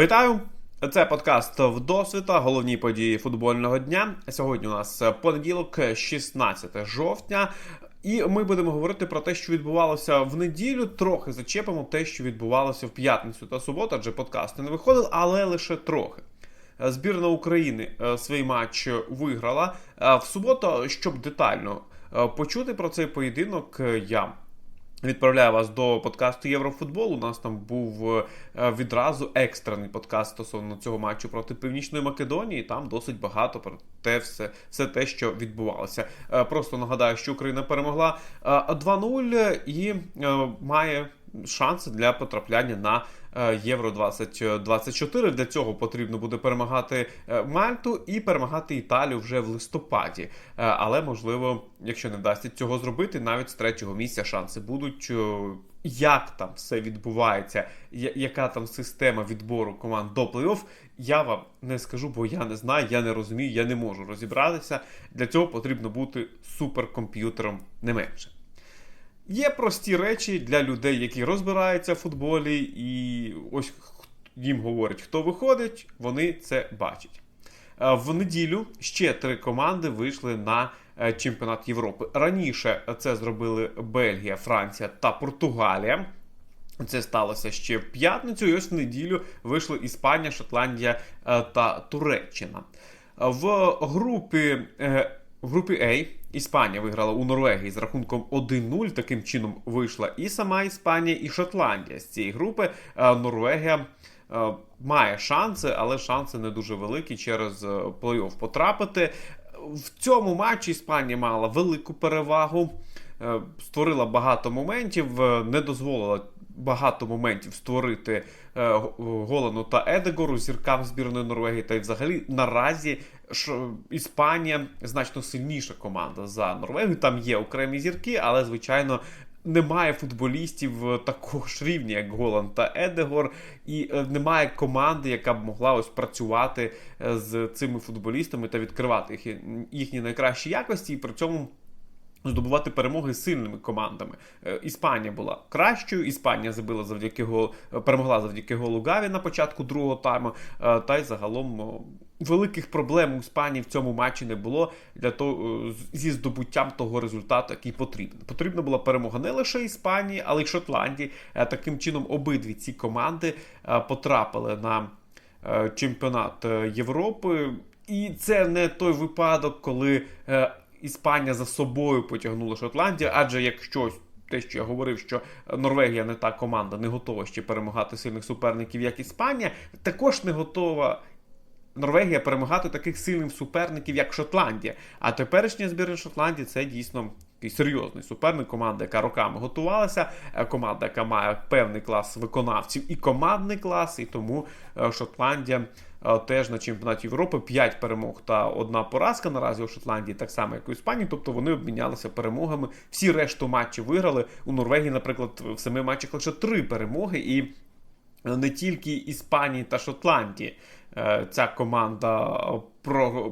Вітаю! Це подкаст вдосвіта, головні події футбольного дня. Сьогодні у нас понеділок, 16 жовтня. І ми будемо говорити про те, що відбувалося в неділю. Трохи зачепимо те, що відбувалося в п'ятницю та суботу, адже подкасти не виходили, але лише трохи. Збірна України е, свій матч виграла в суботу. Щоб детально е, почути про цей поєдинок, я Відправляю вас до подкасту Єврофутбол. У нас там був е, відразу екстрений подкаст стосовно цього матчу проти Північної Македонії. Там досить багато про те, все, все те, що відбувалося. Е, просто нагадаю, що Україна перемогла 2-0 е, і має шанси для потрапляння на Євро 2024. Для цього потрібно буде перемагати е, Мальту і перемагати Італію вже в листопаді. Е, але можливо, якщо не вдасться цього зробити, навіть з третього місця шанси будуть. Як там все відбувається, яка там система відбору команд до плей-офф, я вам не скажу, бо я не знаю, я не розумію, я не можу розібратися. Для цього потрібно бути суперкомп'ютером не менше. Є прості речі для людей, які розбираються в футболі, і ось їм говорять, хто виходить, вони це бачать. Е, в неділю ще три команди вийшли на е, чемпіонат Європи. Раніше це зробили Бельгія, Франція та Португалія. Це сталося ще в п'ятницю. І ось в неділю вийшли Іспанія, Шотландія е, та Туреччина. В групі в групі А Іспанія виграла у Норвегії з рахунком 1-0. Таким чином вийшла і сама Іспанія, і Шотландія з цієї групи. Е, Норвегія е, має шанси, але шанси не дуже великі через е, плей-офф потрапити. В цьому матчі Іспанія мала велику перевагу, створила багато моментів, не дозволила багато моментів створити е, Голану та Едегору, зіркам збірної Норвегії. Та й взагалі наразі Іспанія значно сильніша команда за Норвегію. Там є окремі зірки, але звичайно. Немає футболістів такого ж рівня, як Голланд та Едегор, і е, немає команди, яка б могла ось працювати е, з цими футболістами та відкривати їх їхні найкращі якості, і при цьому здобувати перемоги з сильними командами. Е, Іспанія була кращою. Іспанія забила завдяки гол, перемогла завдяки голу Гаві на початку другого тайму. Е, та й загалом великих проблем у Іспанії в цьому матчі не було для того е, зі здобуттям того результату, який потрібен. Потрібна була перемога не лише Іспанії, але й Шотландії. Таким чином, обидві ці команди потрапили на чемпіонат Європи. І це не той випадок, коли Іспанія за собою потягнула Шотландію, адже якщо те, що я говорив, що Норвегія не та команда, не готова ще перемагати сильних суперників, як Іспанія, також не готова. Норвегія перемагати таких сильних суперників, як Шотландія. А теперішня збірна Шотландії це дійсно такий серйозний суперник, команда, яка роками готувалася, е, команда, яка має певний клас виконавців і командний клас, і тому е, Шотландія Е, теж на чемпіонаті Європи 5 перемог та одна поразка наразі у Шотландії, так само, як у Іспанії. Тобто вони обмінялися перемогами. Всі решту матчів виграли. У Норвегії, наприклад, в семи матчах лише три перемоги, і не тільки Іспанії та Шотландії. Ця команда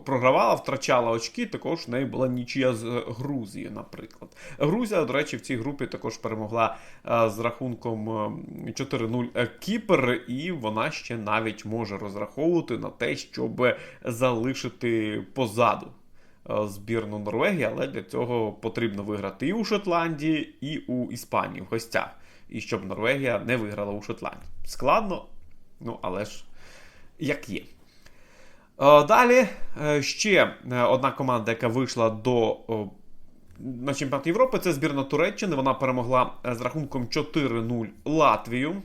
програвала, втрачала очки. Також в неї була нічия з Грузією, наприклад. Грузія, до речі, в цій групі також перемогла е, з рахунком 4-0 е, Кіпр, і вона ще навіть може розраховувати на те, щоб залишити позаду. Збірну Норвегії, але для цього потрібно виграти і у Шотландії, і у Іспанії в гостях. І щоб Норвегія не виграла у Шотландії. Складно, ну але ж як є. Е, далі е, ще е, одна команда, яка вийшла до на чемпіонат Європи, це збірна Туреччини. Вона перемогла з рахунком 4-0 Латвію.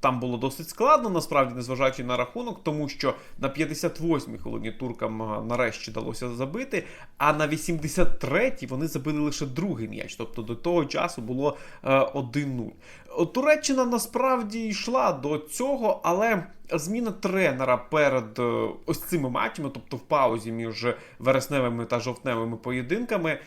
Там було досить складно, насправді, незважаючи на рахунок, тому що на 58-й хвилині туркам нарешті вдалося забити, а на 83-й вони забили лише другий м'яч. Тобто до того часу було 1-0. Туреччина насправді йшла до цього, але зміна тренера перед е, ось цими матчами, тобто в паузі між вересневими та жовтневими поєдинками, е,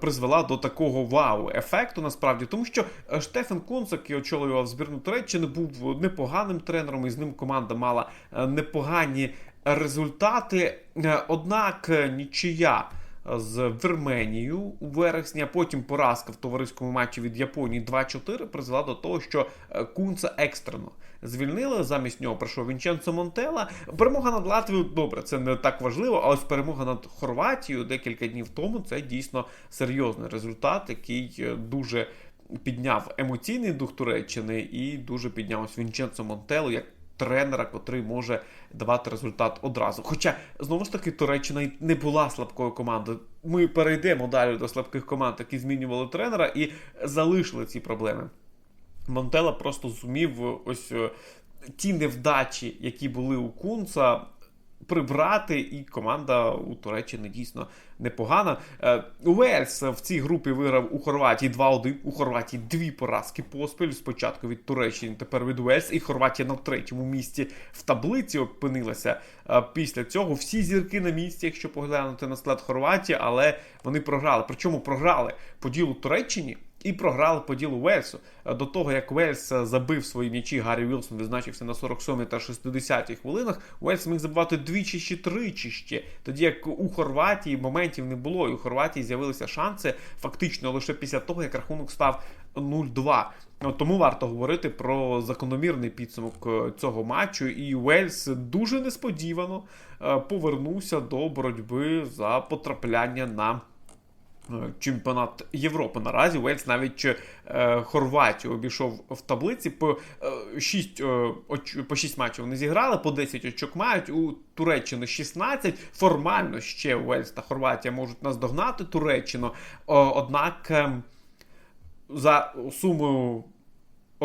призвела до такого вау-ефекту, насправді, тому що е, Штефен Кунц, який очолював збірну Туреччини, був непоганим тренером, і з ним команда мала непогані результати. Однак нічия з Вірменією у вересні, а потім поразка в товариському матчі від Японії 2-4 призвела до того, що е, Кунца екстрено звільнили. Замість нього прийшов Вінченцо Монтела. Перемога над Латвією, добре, це не так важливо. А ось перемога над Хорватією декілька днів тому це дійсно серйозний результат, який е, дуже підняв емоційний дух Туреччини і дуже підняв ось Вінченцо Монтело як тренера, котрий може давати результат одразу. Хоча знову ж таки Туреччина не була слабкою командою. Ми перейдемо далі до слабких команд, які змінювали тренера і залишили ці проблеми. Монтела просто зумів ось е, ті невдачі, які були у Кунца, прибрати, і команда у Туреччини дійсно непогана. Е, Уельс в цій групі виграв у Хорватії 2-1. У Хорватії дві поразки поспіль. Спочатку від Туреччини, тепер від Уельс. І Хорватія на третьому місці в таблиці опинилася. Е, Після цього всі зірки на місці, якщо поглянути на склад Хорватії, але вони програли. Причому програли по ділу Туреччині. І програли по ділу Вельсу. Е, До того, як Вельс е, забив свої м'ячі, Гаррі Вілсон відзначився на 47 та 60 хвилинах. Вельс міг забивати двічі чи тричі ще. Тоді як у Хорватії моментів не було, і у Хорватії з'явилися шанси фактично лише після того, як рахунок став 0-2. Тому варто говорити про закономірний підсумок е, цього матчу. І Уельс дуже несподівано повернувся до боротьби за потрапляння на. Е, Чемпіонат Європи наразі Уельс навіть е, Хорватію обійшов в таблиці. По е, 6, е, оч, по 6 матчів вони зіграли, по 10 очок мають. У Туреччини 16. Формально ще Уельс та Хорватія можуть наздогнати Туреччину. О, однак е, за сумою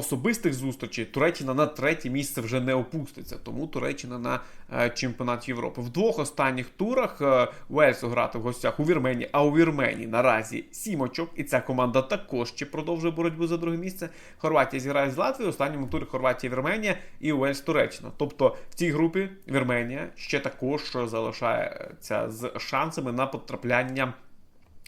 особистих зустрічей Туреччина на третє місце вже не опуститься. Тому Туреччина на е, чемпіонат Європи. В двох останніх турах е, Уельсу грати в гостях у Вірменії, а у Вірменії наразі сім очок, і ця команда також ще продовжує боротьбу за друге місце. Хорватія зіграє з Латвією. В останньому турі Хорватія Вірменія і Уельс Туреччина. Тобто в цій групі Вірменія ще також залишається з шансами на потрапляння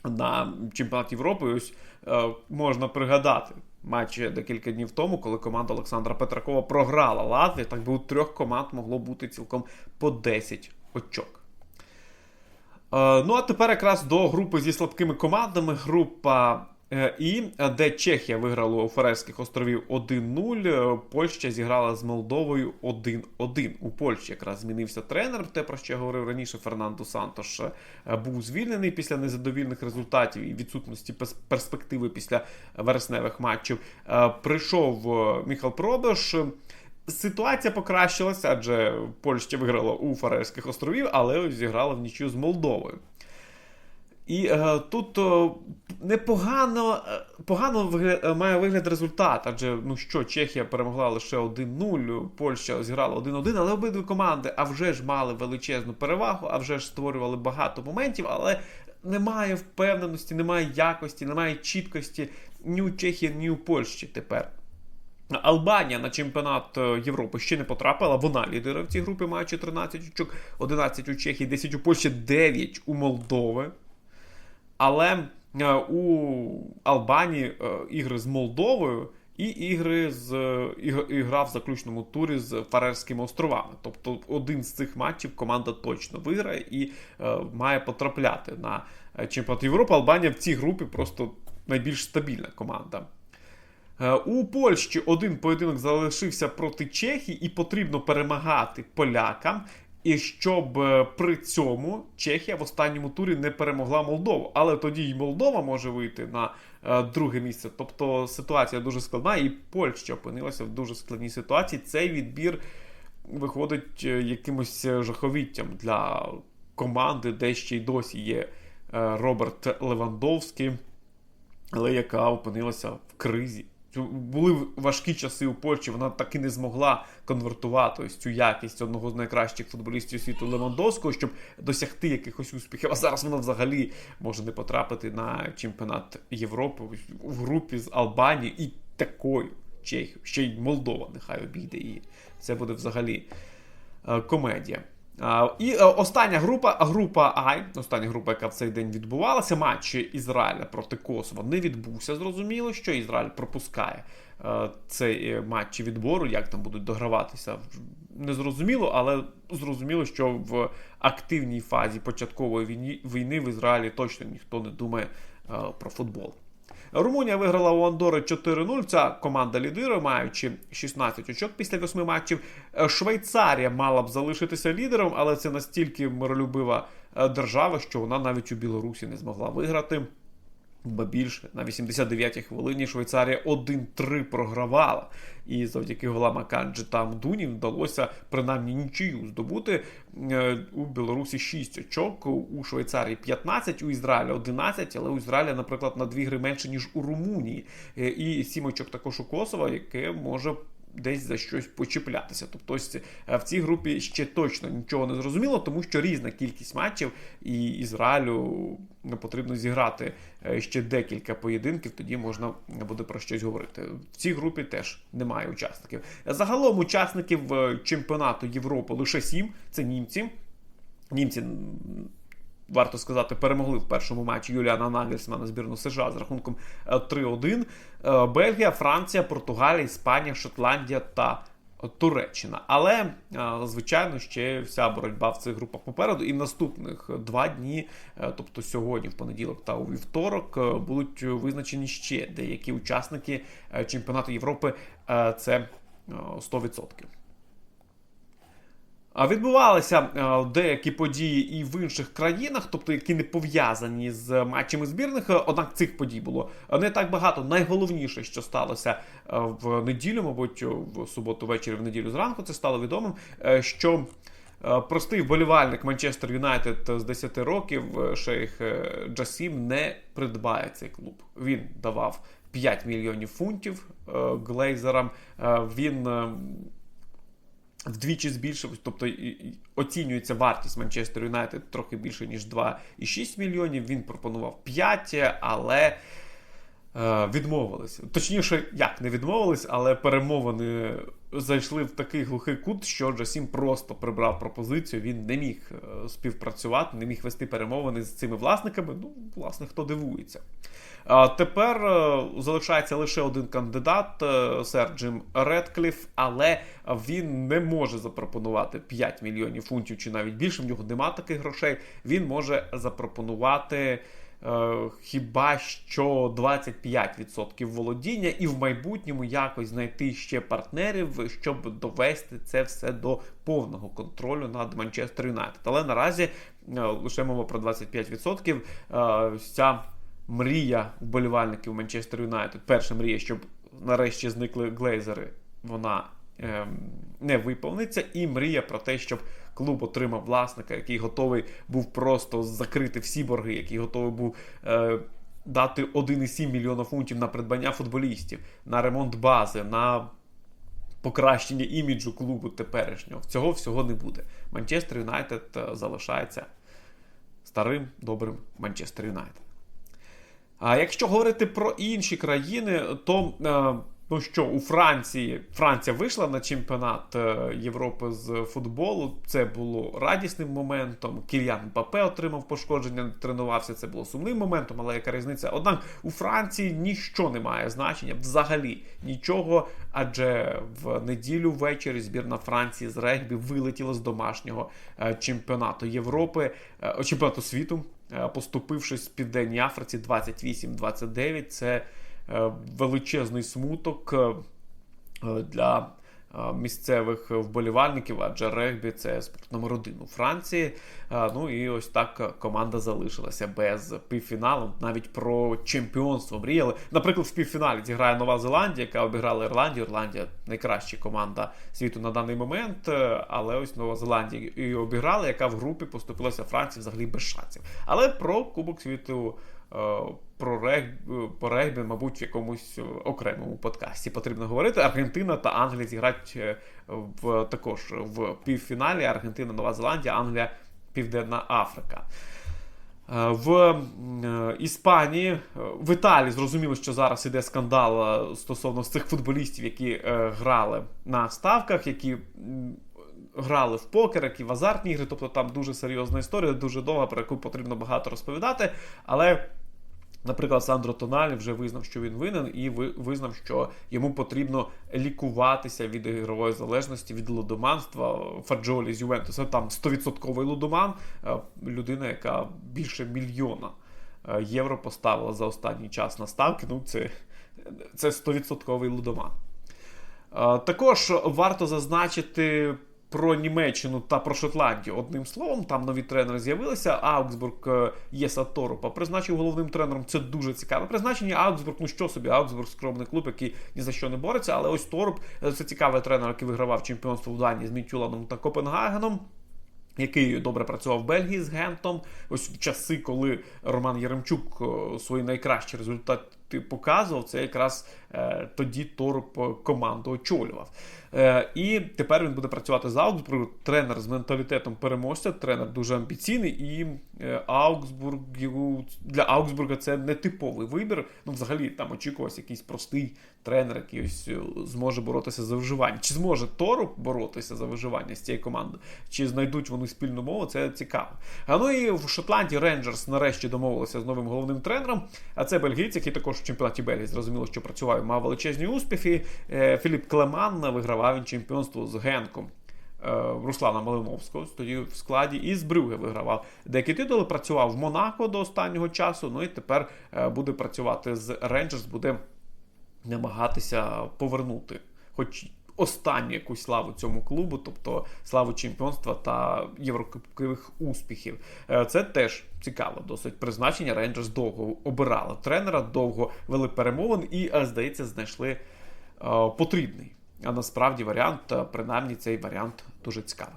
на чемпіонат Європи. Ось е, можна пригадати матч декілька днів тому, коли команда Олександра Петракова програла Латвію. Так би у трьох команд могло бути цілком по 10 очок. Е, ну а тепер якраз до групи зі слабкими командами. Група І, де Чехія виграла у Фарерських островів 1-0. Польща зіграла з Молдовою 1-1. У Польщі якраз змінився тренер. Те, про що я говорив раніше, Фернандо Сантош е, був звільнений після незадовільних результатів і відсутності перспективи після вересневих матчів. Е, Прийшов е, Міхал Пробиш. Ситуація покращилася, адже Польща виграла у Фарерських островів, але зіграла в нічю з Молдовою. І е, тут е, непогано е, погано вигля... е, має вигляд результат, адже ну що, Чехія перемогла лише 1-0, Польща зіграла 1-1, але обидві команди а вже ж мали величезну перевагу, а вже ж створювали багато моментів, але немає впевненості, немає якості, немає чіткості ні у Чехії, ні у Польщі тепер. Албанія на чемпіонат е, Європи ще не потрапила. Вона лідера в цій групі, маючи 13 очок, 11 у Чехії, 10 у Польщі, 9 у Молдови. Але е, у Албанії е, ігри з Молдовою і ігри з е, ігра в заключному турі з Фарерськими островами. Тобто один з цих матчів команда точно виграє і має потрапляти на чемпіонат Європи. Албанія в цій групі просто найбільш стабільна команда. У Польщі один поєдинок залишився проти Чехії, і потрібно перемагати полякам. І щоб е, при цьому Чехія в останньому турі не перемогла Молдову. Але тоді й Молдова може вийти на е, друге місце. Тобто ситуація дуже складна, і Польща опинилася в дуже складній ситуації. Цей відбір виходить е, якимось жаховіттям для команди, де ще й досі є Роберт Левандовський, але яка опинилася в кризі. Були важкі часи у Польщі, вона так і не змогла конвертувати ось цю якість одного з найкращих футболістів світу Левандовського, щоб досягти якихось успіхів. А зараз вона взагалі може не потрапити на чемпіонат Європи в групі з Албанією і такою Чехією. Ще й Молдова нехай обійде її. Це буде взагалі е, комедія. І е, остання група, група Ай, остання група, яка в цей день відбувалася, матч Ізраїля проти Косова не відбувся. Зрозуміло, що Ізраїль пропускає е, цей е, матч відбору. Як там будуть дограватися, не зрозуміло, але зрозуміло, що в активній фазі початкової війни, в Ізраїлі точно ніхто не думає про футбол. Румунія виграла у Андори 4-0. Ця команда лідирує, маючи 16 очок після 8 матчів. Е, Швейцарія мала б залишитися лідером, але це настільки миролюбива е, держава, що вона навіть у Білорусі не змогла виграти. Ба більше на 89-й хвилині Швейцарія 1-3 програвала. І завдяки голам Аканджі та Мдуні вдалося принаймні нічию здобути. Е, У Білорусі 6 очок, у Швейцарії 15, у Ізраїлі 11, але у Ізраїля, наприклад, на дві гри менше, ніж у Румунії. Е, І 7 очок також у Косова, яке може. Десь за щось почіплятися. Тобто ось е, в цій групі ще точно нічого не зрозуміло, тому що різна кількість матчів, і Ізраїлю потрібно зіграти е, ще декілька поєдинків, тоді можна буде про щось говорити. В цій групі теж немає учасників. Загалом учасників е, чемпіонату Європи лише сім. Це німці. Німці. Варто сказати, перемогли в першому матчі Юліана Нагельсмана збірну США з рахунком е, 3-1. Е, Бельгія, Франція, Португалія, Іспанія, Шотландія та Туреччина. Але, е, звичайно, ще вся боротьба в цих групах попереду. І в наступних два дні, е, тобто сьогодні, в понеділок та у вівторок, е, будуть визначені ще деякі учасники е, чемпіонату Європи. Е, Це е, 100%. Відбувалися е, деякі події і в інших країнах, тобто які не пов'язані з матчами збірних. Е, Однак цих подій було не так багато. Найголовніше, що сталося е, в неділю, мабуть, в суботу ввечері, в неділю зранку, це стало відомим, е, що е, простий вболівальник Манчестер Юнайтед з 10 років е, шейх е, Джасім не придбає цей клуб. Він давав 5 мільйонів фунтів е, глейзерам. Е, Він е, вдвічі збільшив, тобто оцінюється вартість Манчестер Юнайтед трохи більше, ніж 2,6 мільйонів. Він пропонував 5, але е, відмовилися. Точніше, як не відмовились, але перемовини зайшли в такий глухий кут, що Джасім просто прибрав пропозицію. Він не міг е, співпрацювати, не міг вести перемовини з цими власниками. Ну, власне, хто дивується. Тепер е, залишається лише один кандидат, сер Джим Редкліф, але він не може запропонувати 5 мільйонів фунтів чи навіть більше. В нього нема таких грошей. Він може запропонувати. Е, Хіба що 25% володіння, і в майбутньому якось знайти ще партнерів, щоб довести це все до повного контролю над Манчестер Юнайтед. Але наразі е, лише мова про 25%. Е, Ця мрія вболівальників Манчестер Юнайтед, перша мрія, щоб нарешті зникли глейзери, вона не виповниться. І мрія про те, щоб клуб отримав власника, який готовий був просто закрити всі борги, який готовий був. Е, Дати 1,7 мільйона фунтів на придбання футболістів, на ремонт бази, на покращення іміджу клубу теперішнього. Цього всього не буде. Манчестер Юнайтед е, залишається старим добрим Манчестер Юнайтед. А якщо говорити про інші країни, то е, ну що у Франції Франція вийшла на чемпіонат е, Європи з футболу. Це було радісним моментом. Кільян Бапе отримав пошкодження, тренувався. Це було сумним моментом, але яка різниця? Однак у Франції ніщо не має значення, взагалі нічого. Адже в неділю ввечері збірна Франції з регбі вилетіла з домашнього е, чемпіонату Європи, е, чемпіонату світу поступившись Південній Африці 28-29. Це величезний смуток е, для е, місцевих вболівальників, адже регбі це спорт номер один у Франції. Е, Ну і ось так команда залишилася без півфіналу. Навіть про чемпіонство мріяли. Наприклад, в півфіналі зіграє Нова Зеландія, яка обіграла Ірландію. Ірландія найкраща команда світу на даний момент. е, Але ось Нова Зеландія і обіграла, яка в групі поступилася Франції взагалі без шансів. Але про Кубок світу. Про регбі, по регбі, мабуть, в якомусь окремому подкасті потрібно говорити. Аргентина та Англія зіграють е, в також в півфіналі. Аргентина, Нова Зеландія, Англія, Південна Африка. Е, В е, Іспанії, в Італії зрозуміло, що зараз іде скандал стосовно цих футболістів, які грали на ставках, які грали в покер, які в азартні ігри. Тобто там дуже серйозна історія, дуже довга, про яку потрібно багато розповідати. Але Наприклад, Сандро Тоналі вже визнав, що він винен, і визнав, що йому потрібно лікуватися від ігрової залежності, від лудоманства. Фаджолі з Ювентуса там 100% лудоман, е, людина, яка більше мільйона е, євро поставила за останній час на ставки. Ну, це, це 100% лудоман. Е, Також варто зазначити про Німеччину та про Шотландію. Одним словом, там нові тренери з'явилися. Аугсбург е, Єса Торупа призначив головним тренером. Це дуже цікаве призначення. Аугсбург, ну що собі, Аугсбург скромний клуб, який ні за що не бореться. Але ось Торуп е, це цікавий тренер, який вигравав чемпіонство в Данії з Мітюланом та Копенгагеном. Який добре працював в Бельгії з Гентом, ось в часи, коли Роман Яремчук е, свої найкращі результати показував, це якраз е, тоді Торуп команду очолював. Е, і тепер він буде працювати з Аугсбургом. Тренер з менталітетом переможця, тренер дуже амбіційний, і е, Аугсбургу для Аугсбурга це не типовий вибір. Ну, взагалі, там очікувався якийсь простий тренер, який ось е, зможе боротися за виживання. Чи зможе Торуп боротися за виживання з цією командою? Чи знайдуть вони спільну мову? Це цікаво. А ну і в Шотландії Рейнджерс нарешті домовилися з новим головним тренером. А це бельгійці, який також в чемпіонаті Бельгії зрозуміло, що працював мав величезні успіхи. Е, Філіп Клеман вигравав він чемпіонство з Генком. Е, Руслана Малиновського тоді в складі і з Брюге вигравав. Деякі титули працював в Монако до останнього часу. Ну і тепер е, буде працювати з Рейнджерс, буде намагатися повернути, хоч останню якусь славу цьому клубу, тобто славу чемпіонства та єврокубкових успіхів. Е, Це теж цікаво, досить призначення. Рейнджерс довго обирали тренера, довго вели перемовин і, е, здається, знайшли е, потрібний. А насправді варіант, принаймні, цей варіант дуже цікавий.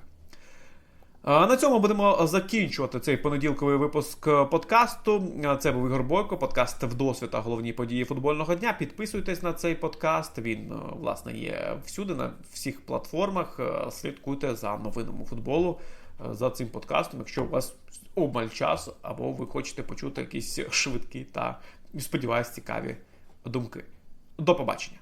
А На цьому будемо закінчувати цей понеділковий випуск е, подкасту. Е, Це був Ігор Бойко, подкаст вдосвіта головні події футбольного дня. Підписуйтесь на цей подкаст. Він е, власне є всюди, на всіх платформах. Е, Слідкуйте за новинами футболу е, за цим подкастом, якщо у вас обмаль часу, або ви хочете почути якісь швидкі та сподіваюсь, цікаві думки. До побачення.